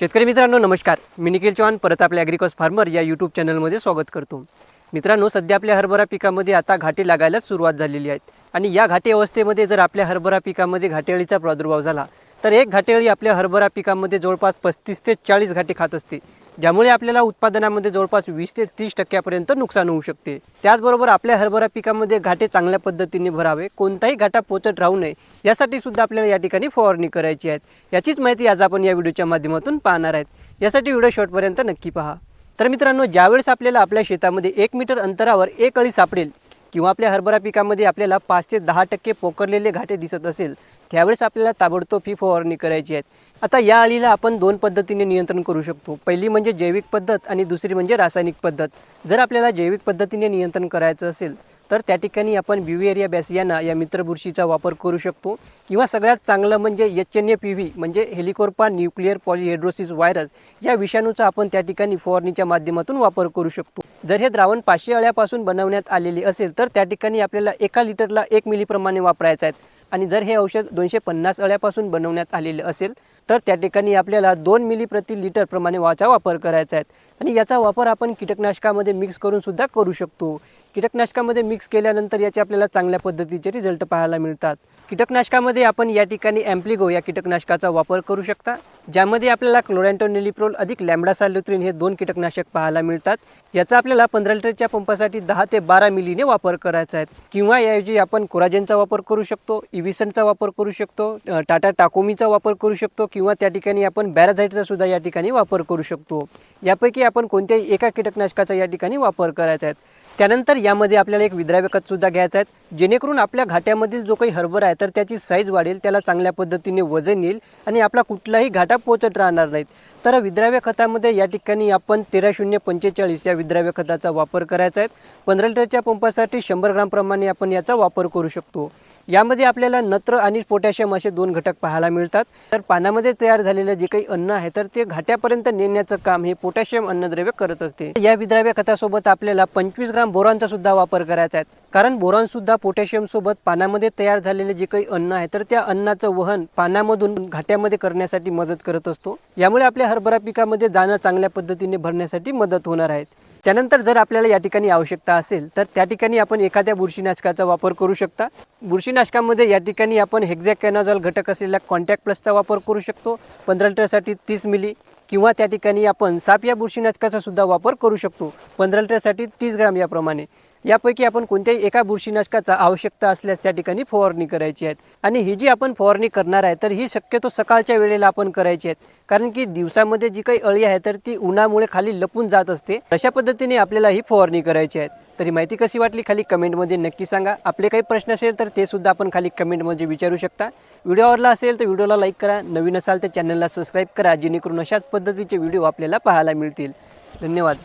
शेतकरी मित्रांनो नमस्कार. मी निखिल चव्हाण परत आपल्या ॲग्रिकॉस फार्मर या यूट्यूब चॅनलमध्ये स्वागत करतो. मित्रांनो सध्या आपल्या हरभरा पिकामध्ये आता घाटे लागायलाच सुरुवात झालेली आहेत. आणि या घाटे अवस्थेमध्ये जर आपल्या हरभरा पिकामध्ये घाटेअळीचा प्रादुर्भाव झाला तर एक घाटेअळी आपल्या हरभरा पिकामध्ये जवळपास पस्तीस ते चाळीस घाटे खात असते. ज्यामुळे आपल्याला उत्पादनामध्ये जवळपास वीस ते तीस टक्क्यापर्यंत नुकसान होऊ शकते. त्याचबरोबर आपल्या हरभरा पिकामध्ये घाटे चांगल्या पद्धतीने भरावे कोणताही घाटा पोचत राहू नये यासाठी सुद्धा आपल्याला या ठिकाणी फवारणी करायची आहे. याचीच माहिती आज आपण या व्हिडिओच्या माध्यमातून पाहणार आहेत. यासाठी व्हिडिओ शॉर्टपर्यंत नक्की पहा. तर मित्रांनो ज्यावेळेस आपल्याला आपल्या शेतामध्ये एक मीटर अंतरावर एक अळी सापडेल किंवा आपल्या हरभरा पिकामध्ये आपल्याला पाच ते दहा टक्के पोकरलेले घाटे दिसत असेल त्यावेळेस आपल्याला ताबडतोब ही फवारणी करायची आहे. आता या अळीला आपण दोन पद्धतीने नियंत्रण करू शकतो. पहिली म्हणजे जैविक पद्धत आणि दुसरी म्हणजे रासायनिक पद्धत. जर आपल्याला जैविक पद्धतीने नियंत्रण करायचं असेल तर त्या ठिकाणी आपण ब्युएरिया बॅसियाना या मित्रबुरशीचा वापर करू शकतो किंवा सगळ्यात चांगलं म्हणजे H N A P V म्हणजे हेलिकोर्पा न्यूक्लिअर पॉलिहेड्रोसिस व्हायरस या विषाणूचा आपण त्या ठिकाणी फवारणीच्या माध्यमातून वापर करू शकतो. जर हे द्रावण पाचशे अळ्यापासून बनवण्यात आलेले असेल तर त्या ठिकाणी आपल्याला एका लिटरला एक मिलीप्रमाणे वापरायचं आहे. आणि जर हे औषध दोनशे पन्नास अळ्यापासून बनवण्यात आलेले असेल तर त्या ठिकाणी आपल्याला दोन मिली प्रति लिटर प्रमाणे वाचा वापर करायचा आहे. आणि याचा वापर आपण कीटकनाशकामध्ये मिक्स करून सुद्धा करू शकतो. कीटकनाशकामध्ये मिक्स केल्यानंतर याचे आपल्याला चांगल्या पद्धतीचे रिझल्ट पाहायला मिळतात. कीटकनाशकामध्ये आपण या ठिकाणी ॲम्प्लिगो या कीटकनाशकाचा वापर करू शकता ज्यामध्ये आपल्याला क्लोरॅन्टोनिलिप्रोल अधिक लॅम्बडा सॅल्युत्रिन हे दोन कीटकनाशक पाहायला मिळतात. याचा आपल्याला पंधरा लिटरच्या पंपासाठी दहा ते बारा मिलीने वापर करायचा आहे. किंवा याऐवजी आपण कोराजेनचा वापर करू शकतो इव्हिसनचा वापर करू शकतो टाटा टाकोमीचा वापर करू शकतो किंवा त्या ठिकाणी आपण बॅराझाईटचा सुद्धा या ठिकाणी वापर करू शकतो. यापैकी आपण कोणत्याही एका कीटकनाशकाचा या ठिकाणी वापर करायचा आहे. त्यानंतर यामध्ये आपल्याला एक विद्राव्य खतसुद्धा घ्यायचं आहे. जेणेकरून आपल्या घाट्यामधील जो काही हरभरा आहे तर त्याची साईज वाढेल त्याला चांगल्या पद्धतीने वजन येईल आणि आपला कुठलाही घाटा पोचत राहणार नाहीत. तर विद्राव्य खतामध्ये या ठिकाणी आपण तेरा शून्य पंचेचाळीस या विद्राव्य खताचा वापर करायचा आहे. पंधरा लिटरच्या पंपासाठी शंभर ग्रामप्रमाणे आपण याचा वापर करू शकतो. यामध्ये आपल्याला नत्र आणि पोटॅशियम असे दोन घटक पाहायला मिळतात. तर पानामध्ये तयार झालेलं जे काही अन्न आहे तर ते घाट्यापर्यंत नेण्याचं काम हे पोटॅशियम अन्नद्रव्य करत असते. या विद्राव्य खतासोबत आपल्याला पंचवीस ग्राम बोरॉनचा सुद्धा वापर करायचा आहे. कारण बोरॉन सुद्धा पोटॅशियम सोबत पानामध्ये तयार झालेले जे काही अन्न आहे तर त्या अन्नाचं वहन पानामधून घाट्यामध्ये करण्यासाठी मदत करत असतो. यामुळे आपल्या हरभरा पिकामध्ये जाणं चांगल्या पद्धतीने भरण्यासाठी मदत होणार आहे. त्यानंतर जर आपल्याला या ठिकाणी आवश्यकता असेल तर त्या ठिकाणी आपण एखाद्या बुरशीनाशकाचा वापर करू शकता. बुरशीनाशकामध्ये या ठिकाणी आपण हेक्झॅकॅनॉझॉल घटक असलेल्या कॉन्टॅक्ट प्लसचा वापर करू शकतो. पंधरा लिटरसाठी तीस मिली किंवा त्या ठिकाणी आपण साप या बुरशीनाशकाचा सुद्धा वापर करू शकतो. पंधरा लिटरसाठी तीस ग्राम याप्रमाणे. यापैकी आपण कोणत्याही एका बुरशीनाशकाचा आवश्यकता असल्यास त्या ठिकाणी फवारणी करायची आहे. आणि ही जी आपण फवारणी करणार आहे तर ही शक्यतो सकाळच्या वेळेला आपण करायची आहे. कारण की दिवसामध्ये जी काही अळी आहे तर ती उन्हामुळे खाली लपून जात असते. अशा पद्धतीने आपल्याला ही फवारणी करायची आहे. तरी माहिती कशी वाटली खाली कमेंटमध्ये नक्की सांगा. आपले काही प्रश्न असेल तर ते सुद्धा आपण खाली कमेंटमध्ये विचारू शकता. व्हिडिओ आवडला असेल तर व्हिडिओला लाईक करा. नवीन असाल तर चॅनलला सबस्क्राईब करा जेणेकरून अशाच पद्धतीचे व्हिडिओ आपल्याला पाहायला मिळतील. धन्यवाद.